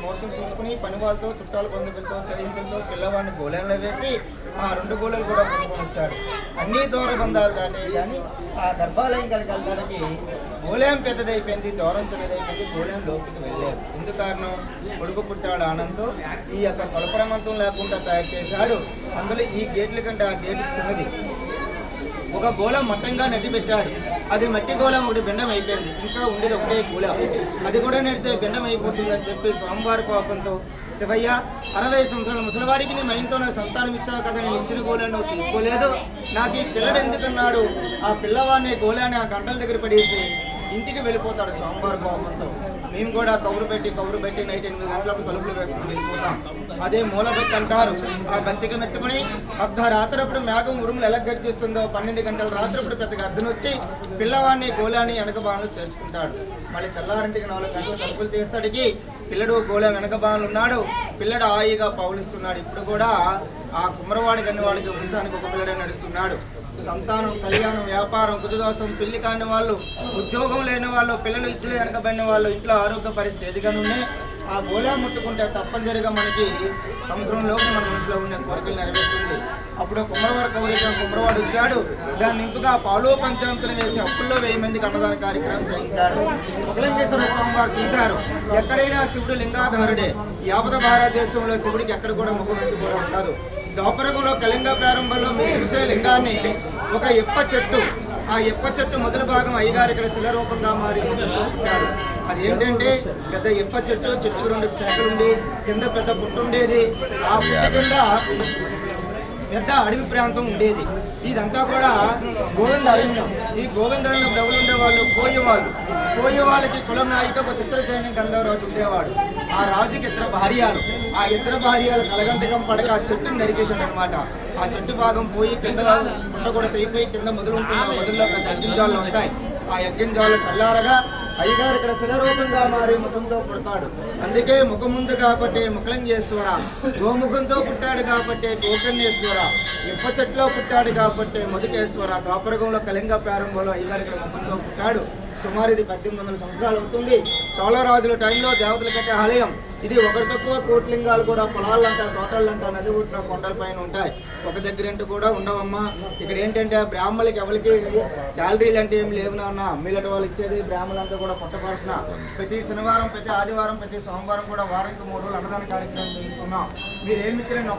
ముహూర్తం చూసుకుని పని వాళ్ళతో చుట్టాలు బంధువులతో స్నేహితులతో పిల్లవాడిని గోళంలో వేసి ఆ రెండు గోళలు కూడా కొనుక్కొని వచ్చాడు. అన్ని దూర బంధాలు దాటే కానీ ఆ గర్భాలయం కలిగి వెళ్ళడానికి గోళం పెద్దదైపోయింది దూరం చిన్నదైపోయింది గోళం లోపలికి వెళ్ళలేదు. ఎందు కారణం కొడుకు పుట్టాడు ఆనందం ఈ యొక్క కొలప్రమంతం లేకుండా తయారు చేశాడు. అందులో ఈ గేట్ల కంటే ఆ గేట్లు చిన్నది. ఒక గోళం మట్టంగా నెట్టి పెట్టాడు. అది మట్టి గోళం ఒకటి బెండం అయిపోయింది. ఇంకా ఉండేది ఒకటే గోళం. అది కూడా నెడితే బెండం అయిపోతుందని చెప్పి స్వామివారి కోపంతో శివయ్య అరవై సంవత్సరాల ముసలివాడికి నీ మైంతో నాకు సంతానం ఇచ్చావు కదా నేను ఇచ్చిన గోళాన్ని తీసుకోలేదు. నాకు ఈ పిల్లడు ఎందుకున్నాడు? ఆ పిల్లవాడిని గోళాన్ని ఆ గంటల దగ్గర పడేసి ఇంటికి వెళ్ళిపోతాడు సోమవారం కోపంతో. మేము కూడా కౌరు పెట్టి కౌరు పెట్టి నైట్ ఎనిమిది గంటలకు తలుపులు వేసుకుని వెళ్ళిపోతాం. అదే మూలబెట్టి అంటారు. ఆ బంతికి మెచ్చుకొని అర్ధ రాత్రప్పుడు మేఘం ఉరుములు ఎలా గర్జిస్తుందో పన్నెండు గంటల రాత్రప్పుడు పెద్ద గర్జన వచ్చి పిల్లవాడిని గోళాన్ని వెనక బాణలు చేర్చుకుంటాడు. మళ్ళీ తెల్లారింటికి నాలుగు గంటలు తలుపులు తీస్తాడికి పిల్లడు గోళ వెనక బాణలు ఉన్నాడు. పిల్లడు హాయిగా పౌలిస్తున్నాడు. ఇప్పుడు కూడా ఆ కుమ్మరవాడి గన్నవాడికి వంశానికి ఒక పిల్లడే నడుస్తున్నాడు. సంతానం కళ్యాణం వ్యాపారం కుదుదోషం పెళ్ళి కాని వాళ్ళు ఉద్యోగం లేని వాళ్ళు పిల్లలు ఇద్దరు వెనకబడిన వాళ్ళు ఇంట్లో ఆరోగ్య పరిస్థితి ఎదిగనుండే ఆ గోళా ముట్టుకుంటే తప్పనిసరిగా మనకి సంవత్సరంలోపు మన మనసులో ఉన్న కోరికలు నెరవేరుతుంది. అప్పుడు కుమ్మరవారి కౌరిక కుమ్మరవాడు వచ్చాడు. దాన్ని నింపుగా పాలు పంచాంతులు వేసి అప్పుల్లో వెయ్యి మందికి అన్నదాన కార్యక్రమం చేయించాడు. ముఖలింగేశ్వర స్వామి వారు చూశారు. ఎక్కడైనా శివుడు లింగాధారుడే. యాపద భారతదేశంలో శివుడికి ఎక్కడ కూడా ముఖం కూడా ఉండదు దోపరకంలో కళింగ ప్రారంభంలో మీరు చూసే లింగాన్ని ఒక ఇప్ప చెట్టు ఆ ఇప్ప చెట్టు మొదటి భాగం అయ్యగారు ఇక్కడ శిల మారి అది ఏంటంటే పెద్ద ఇప్ప చెట్టు చెట్టుకు రెండు చెక్కలు కింద పెద్ద పుట్టు ఉండేది. ఆ పుట్ట కింద పెద్ద అడవి ప్రాంతం ఉండేది. ఇదంతా కూడా గోవింద అరణ్యం ఈ గోవింద అరణ్యం ఎవరు ఉండేవాళ్ళు కోయవాళ్ళు కోయవాళ్ళకి కులం నాయకు ఒక చిత్రసేన గంధర్వరాజు ఉండేవాడు. ఆ రాజుకి ఇద్దరు భార్యలు. ఆ ఇద్దరు భార్యలు కలగంటకం పడక ఆ చెట్టుని నరికేశాడు అనమాట ఆ చెట్టు భాగం పోయి కింద పుట్ట కూడా తెగిపోయి కింద మొదలు ఉంటుంది ఆ మొదల్లో పెద్ద వస్తాయి. ఆ యజ్ఞజాలు చల్లారగా అయ్యగారు ఇక్కడ శిలరూపంగా మారి ముఖంతో పుడతాడు. అందుకే ముఖం ముందు కాబట్టి ముఖలింగేశ్వర గోముఖంతో పుట్టాడు కాబట్టి గోకర్ణేశ్వర ఇప్ప చెట్లో పుట్టాడు కాబట్టి మధుకేశ్వర ద్వాపరగంలో కళింగ ప్రారంభంలో అయ్యగారు ఇక్కడ ముఖంతో పుట్టాడు. సుమారు ఇది పద్దెనిమిది వందల సంవత్సరాలు అవుతుంది. చోళరాజుల టైంలో దేవతలు కట్టే ఆలయం. ఇది ఒకటి తక్కువ కోట్లింగాలు కూడా పొలాలంట తోటలంట నది ఒడ్డున కొండలపైన ఉంటాయి. ఒక దగ్గర అంటూ కూడా ఉండవమ్మా. ఇక్కడ ఏంటంటే బ్రాహ్మణులకి ఎవరికి శాలరీలు అంటే ఏం లేవు నాన్న. మిల్లటి వాళ్ళు ఇచ్చేది బ్రాహ్మణులంతా కూడా పుట్టపరుచిన ప్రతి శనివారం ప్రతి ఆదివారం ప్రతి సోమవారం కూడా వారానికి మూడు రోజులు అన్నదాన కార్యక్రమం చేస్తున్నాం మీరు ఏమి ఇచ్చిన